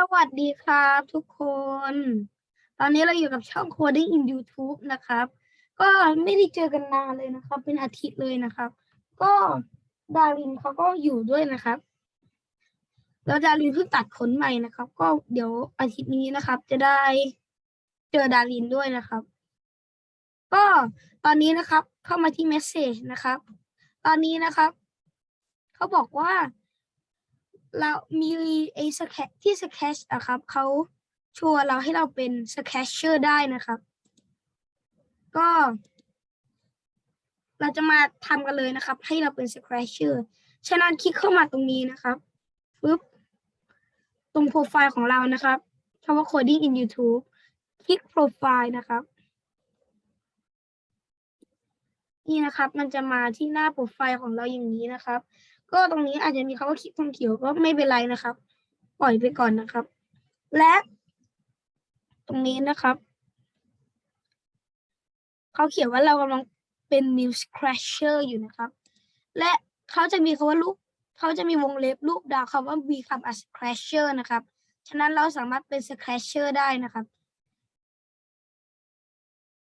สวัสดีครับทุกคน ตอนนี้เราอยู่กับช่อง Coding in YouTube นะครับ ก็ไม่ได้เจอกันนานเลยนะครับ เป็นอาทิตย์เลยนะครับ ก็ดารินเขาก็อยู่ด้วยนะครับแล้วดารินเพิ่งตัดขนใหม่นะครับ ก็เดี๋ยวอาทิตย์นี้นะครับ จะได้เจอดารินด้วยนะครับ ก็ตอนนี้นะครับเข้ามาที่ Message นะครับ ตอนนี้นะครับเขาบอกว่า เรามีไอ้สแคที่สแคชอะครับเขาชัวนเราให้เราเป็นสแคชเชอร์ได้นะครับ ก็ เราจะมาทำกันเลยนะครับ ให้เราเป็นสแคชเชอร์ฉะนั้นคลิกเข้ามาตรงนี้นะครับปึ๊บตรงโปรไฟล์ของเรานะครับคำว่า coding in YouTube คลิกโปรไฟล์นะครับ นี่นะครับ มันจะมาที่หน้าโปรไฟล์ของเราอย่างนี้นะครับ ก็ตรงนี้อาจจะมีคำว่าคลิกธงเขียวก็ไม่เป็นไรนะครับ ปล่อยไปก่อนนะครับ และ ตรงนี้นะครับเขาเขียนว่าเรากำลังเป็น new scratcher อยู่นะครับ และเขาจะมีคำว่ารูปเขาจะมีวงเล็บรูปดาวคำว่า become a scratcher นะครับ ฉะนั้นเราสามารถเป็น scratcher ได้นะครับ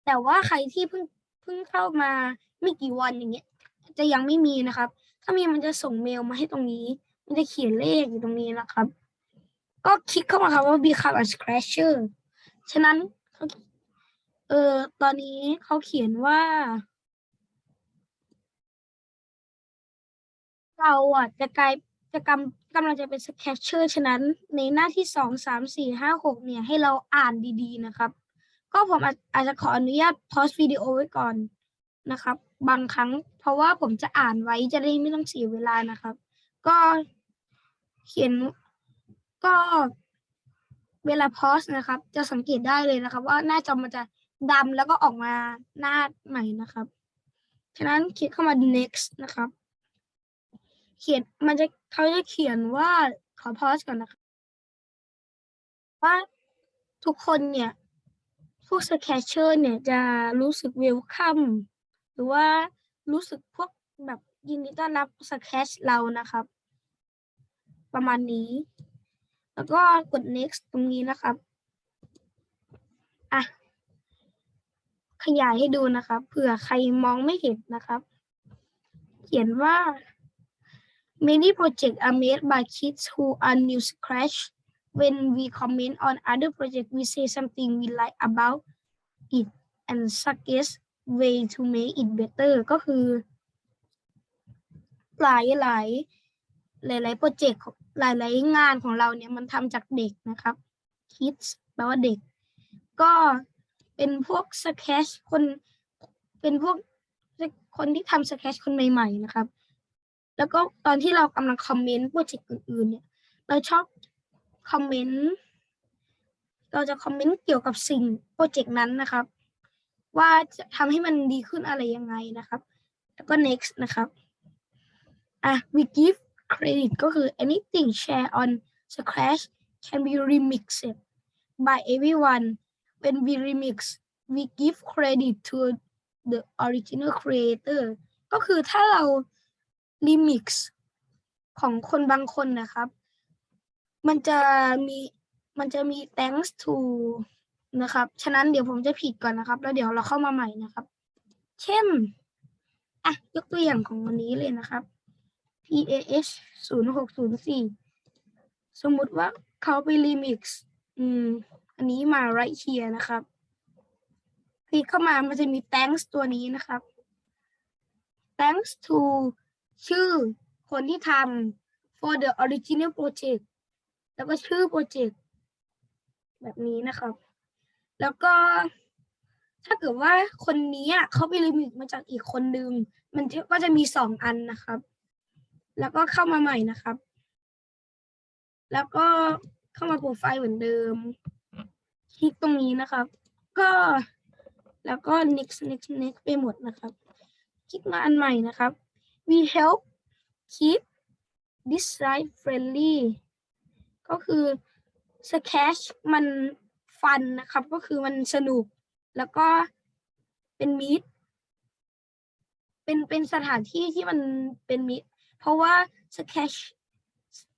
แต่ว่าใครที่เพิ่งเพิ่งเข้ามาไม่กี่วันอย่างเงี้ยจะยังไม่มีนะครับ ถ้ามีมันจะส่งเมลมาให้ตรงนี้ มันจะเขียนเลขอยู่ตรงนี้นะครับ ก็คลิกเข้ามาครับว่า become a scratcher ฉะนั้นเออตอนนี้เขาเขียนว่า เราอะจะกลายจะกำกำลังจะเป็น scratcher ฉะนั้น ในหน้าที่สองสามสี่ห้าหกเนี่ย ให้เราอ่านดีๆนะครับ ก็ผมอาจอาจจะขออนุญาตพอสวิดีโอไว้ก่อนนะครับ บางครั้ง เพราะว่าผมจะอ่านไว้จะได้ไม่ต้องเสียเวลานะครับ ก็เขียนก็เวลาพอสนะครับ จะสังเกตได้เลยนะครับ ว่าหน้าจอมันจะดำแล้วก็ออกมาหน้าใหม่นะครับ ฉะนั้นคลิกเข้ามา next นะครับ เขียนมันจะเขาจะเขียนว่าขอพอสก่อนนะครับว่าทุกคนเนี่ย พวกสแคชเชอร์เนี่ยจะรู้สึกเวลคัม หรือว่ารู้สึกพวกแบบยินดีต้อนรับสแคชเรานะครับ ประมาณนี้ แล้วก็กด next ตรงนี้นะครับอะขยายให้ดูนะครับเผื่อใครมองไม่เห็นนะครับ เขียนว่า many projects are made by kids who are new scratch when we comment on other project we say something we like about it and suggest way to make it better ก็คือ หลายหลายหลายหลายโปรเจกต์หลายหลายงานของเราเนี่ยมันทำจากเด็กนะครับ kids แปลว่าเด็ก ก็เป็นพวก sketch คนเป็นพวกคนที่ทำ sketch คนใหม่ ๆ นะครับ แล้วก็ตอนที่เรากำลังคอมเมนต์โปรเจกต์อื่นๆ เนี่ย เราชอบคอมเมนต์ เราจะคอมเมนต์เกี่ยวกับสิ่งโปรเจกต์นั้นนะครับ ว่าจะทำให้มันดีขึ้นอะไรยังไงนะครับ แล้วก็ next นะครับอะ we give credit ก็คือ anything share on Scratch can be remixed by everyone when we remix we give credit to the original creator ก็คือถ้าเรา remix ของคนบางคนนะครับ มันจะมี มันจะมี thanks to นะครับ ฉะนั้นเดี๋ยวผมจะผิดก่อนนะครับ แล้วเดี๋ยวเราเข้ามาใหม่นะครับ เช่นอะยกตัวอย่างของวันนี้เลยนะครับ PAH ศูนย์หกศูนย์สี่สมมุติว่าเขาไป remix อืม อันนี้มา right here นะครับคลิกเข้ามามันจะมี thanks ตัวนี้นะครับ thanks to ชื่อคนที่ทำ for the original project แล้วก็ชื่อโปรเจกต์แบบนี้นะครับ แล้วก็ถ้าเกิดว่าคนนี้เขาไปลิมิตมาจากอีกคนนึงมันก็จะมีสองอันนะครับ แล้วก็เข้ามาใหม่นะครับ แล้วก็เข้ามาโปรไฟล์เหมือนเดิม คลิกตรงนี้นะครับ ก็แล้วก็ next next next ไปหมดนะครับ คลิกมาอันใหม่นะครับ we help keep this site friendly ก็คือ Sketch มัน ฟันนะครับ ก็คือมันสนุก แล้วก็เป็นมิตร เป็นเป็นสถานที่ที่มันเป็นมิตร เพราะว่า Sketch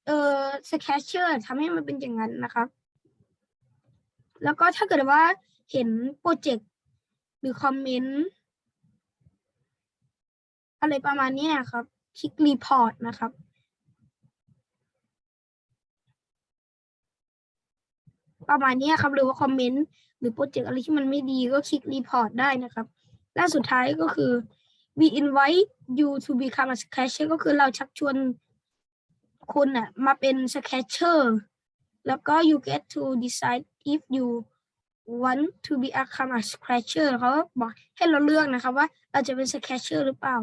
เอ่อ Sketcher ทำให้มันเป็นอย่างนั้นนะครับ แล้วก็ถ้าเกิดว่าเห็นโปรเจกต์หรือคอมเมนต์อะไรประมาณนี้ครับ คลิกรีพอร์ตนะครับ ประมาณนี้ครับ หรือว่าคอมเมนต์หรือโปรเจกต์อะไรที่มันไม่ดีก็คลิกรีพอร์ตได้นะครับ และสุดท้ายก็คือ we invite you to become a sketcher ก็คือเราชักชวนคุณอะมาเป็น sketcher แล้วก็ you get to decide if you want to become a sketcher เขาบอกให้เราเลือกนะครับว่าเราจะเป็น sketcher หรือเปล่า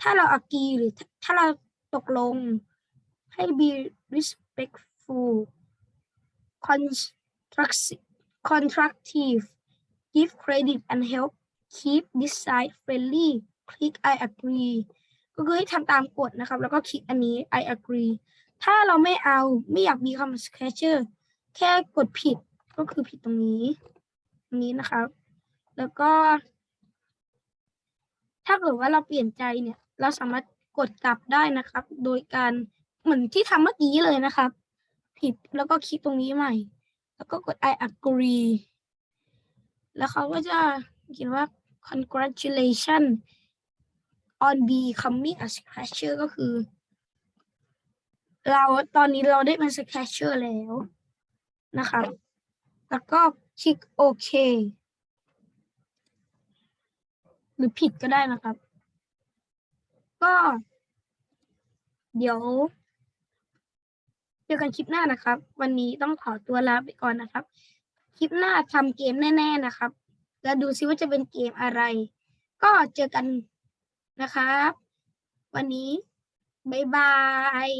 ถ้าเรา agree หรือถ้าเราตกลงให้ be respectful cons constructive give credit and help keep this site friendly click I agree ก็คือให้ทำตามกฎนะครับ แล้วก็คลิกอันนี้ I agree ถ้าเราไม่เอาไม่อยากมีคำ sketcher แค่กดผิดก็คือผิดตรงนี้ตรงนี้นะครับ แล้วก็ ถ้าเกิดว่าเราเปลี่ยนใจเนี่ย เราสามารถกดกลับได้นะครับ โดยการเหมือนที่ทำเมื่อกี้เลยนะครับ ผิดแล้วก็คลิกตรงนี้ใหม่ แล้วก็กด I agree แล้วเขาก็จะเขียนว่า congratulation on becoming a scratcher ก็คือ เราตอนนี้เราได้เป็น scratcher แล้วนะครับ แล้วก็คลิกโอเค หรือผิดก็ได้นะครับ ก็ เดี๋ยว จอกันคลิปหน้านะครับ วันนี้ต้องขอตัวลาไปก่อนนะครับ คลิปหน้าทำเกมแน่ ๆนะครับ แล้วดูซิว่าจะเป็นเกมอะไร ก็เจอกันนะครับ วันนี้ บ๊ายบาย